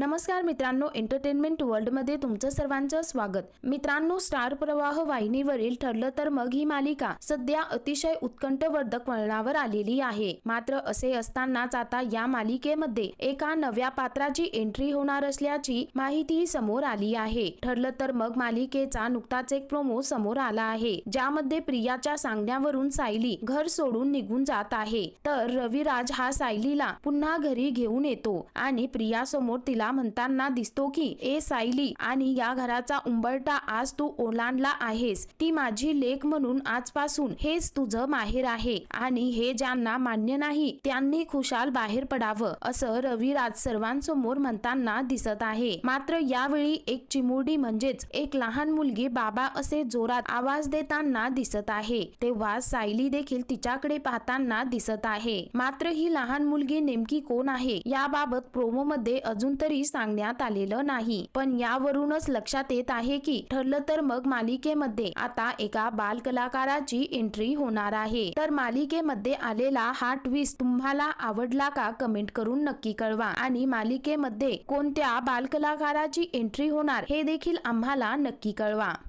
नमस्कार मित्रांनो एंटरटेनमेंट वर्ल्डमध्ये तुमचं सर्वांचं स्वागत. मित्रांनो स्टार प्रवाह वाहिनीवरील ठरलं तर मग ही मालिका सध्या अतिशय उत्कंठवर्धक वळणावर आलेली आहे. मात्र असे असतानाच आता या मालिकेमध्ये एका नव्या पात्राची एंट्री होणार असल्याची माहिती समोर आली आहे. ठरलं तर मग मालिकेचा नुकताच एक प्रोमो समोर आला आहे ज्यामध्ये प्रियाच्या सांगण्यावरून सायली घर सोडून निघून जात आहे. तर रविराज हा सायलीला पुन्हा घरी घेऊन येतो आणि प्रिया समोर तिला म्हणताना दिसतो की ए सायली आणि या घराचा उंबरटा आज तू ओलांडला आहेस. ती माझी लेख म्हणून आजपासून हेच तुझं माहेर आहे. आणि हे ज्यांना मान्य नाही त्यांनी खुशाल बाहेर पडावं असं रविराज सर्वांसमोर म्हणताना दिसत आहे. मात्र यावेळी एक चिमुरडी म्हणजेच एक लहान मुलगी बाबा असे जोरात आवाज देताना दिसत आहे. तेव्हा सायली देखील तिच्याकडे पाहताना दिसत आहे. मात्र ही लहान मुलगी नेमकी कोण आहे? याबाबत प्रोमो मध्ये अजून तरी सांगण्यात आलेलं नाही. पण यावरूनच लक्षात येत आहे की ठरलं तर मग मालिकेमध्ये आता एका बाल कलाकाराची एंट्री होणार आहे. तर मालिकेमध्ये आलेला हा ट्विस्ट तुम्हाला आवडला का कमेंट करून नक्की कळवा. आणि मालिकेमध्ये कोणत्या बाल कलाकाराची एंट्री होणार हे देखील आम्हाला नक्की कळवा.